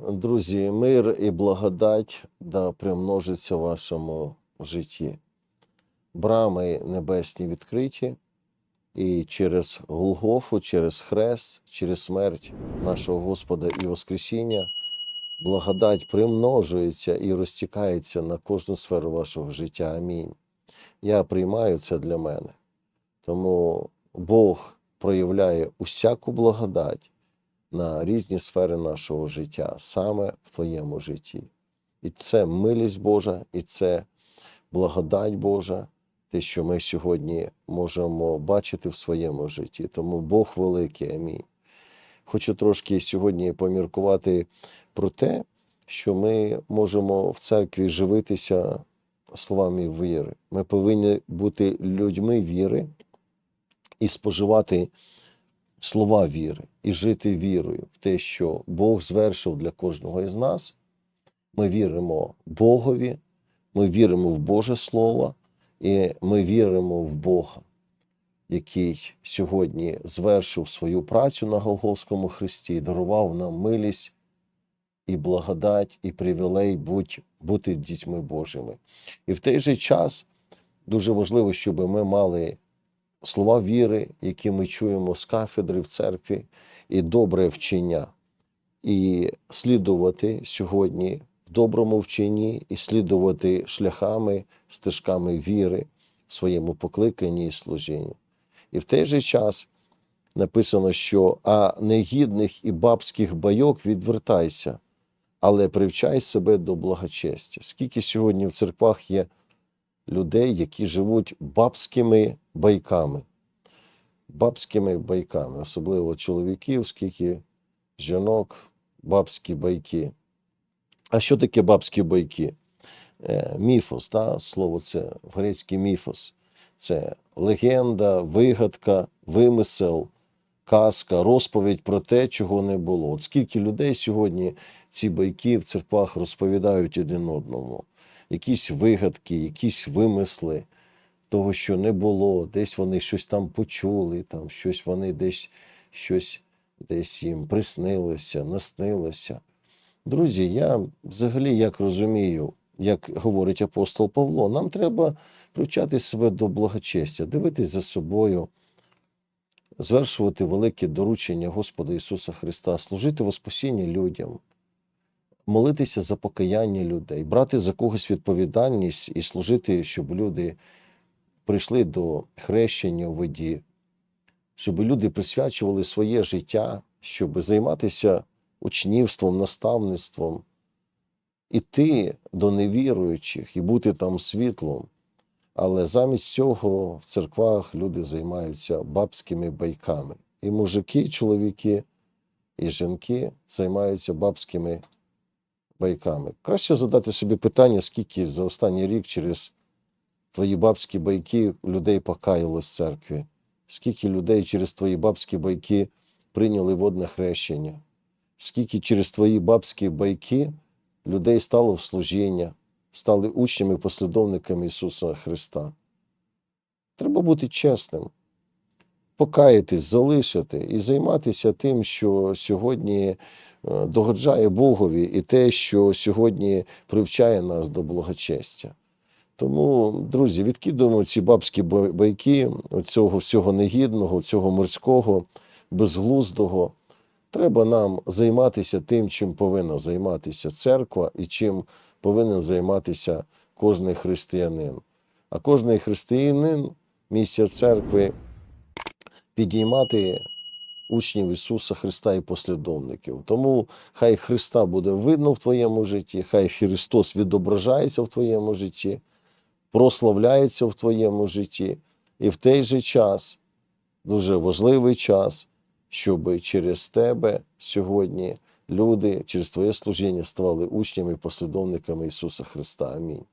Друзі, мир і благодать да примножиться в вашому житті. Брами небесні відкриті, і через Голгофу, через Хрест, через смерть нашого Господа і Воскресіння благодать примножується і розтікається на кожну сферу вашого життя. Амінь. Я приймаю це для мене. Тому Бог проявляє усяку благодать на різні сфери нашого життя, саме в твоєму житті. І це милість Божа, і це благодать Божа, те, що ми сьогодні можемо бачити в своєму житті. Тому Бог великий. Амінь. Хочу трошки сьогодні поміркувати про те, що ми можемо в церкві живитися словами віри. Ми повинні бути людьми віри і споживати слова віри і жити вірою в те, що Бог звершив для кожного із нас. Ми віримо Богові, ми віримо в Боже Слово, і ми віримо в Бога, який сьогодні звершив свою працю на Голгофському Христі і дарував нам милість і благодать, і привілей будь, бути дітьми Божими. І в той же час дуже важливо, щоб ми мали слова віри, які ми чуємо з кафедри в церкві, і добре вчення, і слідувати сьогодні в доброму вченні, і слідувати шляхами, стежками віри в своєму покликанні і служінні. І в той же час написано, що а негідних і бабських байок відвертайся, але привчай себе до благочестя. Скільки сьогодні в церквах є людей, які живуть бабськими байками. Бабськими байками, особливо чоловіків, скільки жінок, бабські байки. А що таке бабські байки? Е, Міфос, та? слово це в грецький міфос. Це легенда, вигадка, вимисел, казка, розповідь про те, чого не було. От скільки людей сьогодні ці байки в церквах розповідають один одному якісь вигадки, якісь вимисли того, що не було, десь вони щось там почули, там щось вони десь щось десь їм приснилося, наснилося. Друзі, я взагалі як розумію, як говорить апостол Павло, нам треба привчати себе до благочестя, дивитись за собою, звершувати велике доручення Господа Ісуса Христа, служити во спасінні людям молитися за покаяння людей, брати за когось відповідальність і служити, щоб люди прийшли до хрещення у воді, щоб люди присвячували своє життя, щоб займатися учнівством, наставництвом, іти до невіруючих і бути там світлом. Але замість цього в церквах люди займаються бабськими байками. І мужики, і чоловіки, і жінки займаються бабськими байками. Краще задати собі питання, скільки за останній рік через твої бабські байки людей покаяло з церкви, скільки людей через твої бабські байки прийняли водне хрещення, скільки через твої бабські байки людей стало в служіння, стали учнями, послідовниками Ісуса Христа. Треба бути чесним, покаятись, залишити і займатися тим, що сьогодні догоджає Богові, і те, що сьогодні привчає нас до благочестя. Тому, друзі, відкидуємо ці бабські байки, цього всього негідного, цього морського, безглуздого. Треба нам займатися тим, чим повинна займатися церква і чим повинен займатися кожний християнин. А кожний християнин, місія церкви підіймати учнів Ісуса Христа і послідовників. Тому хай Христа буде видно в твоєму житті, хай Христос відображається в твоєму житті, прославляється в твоєму житті. І в той же час, дуже важливий час, щоб через тебе сьогодні люди через твоє служіння ставали учнями і послідовниками Ісуса Христа. Амінь.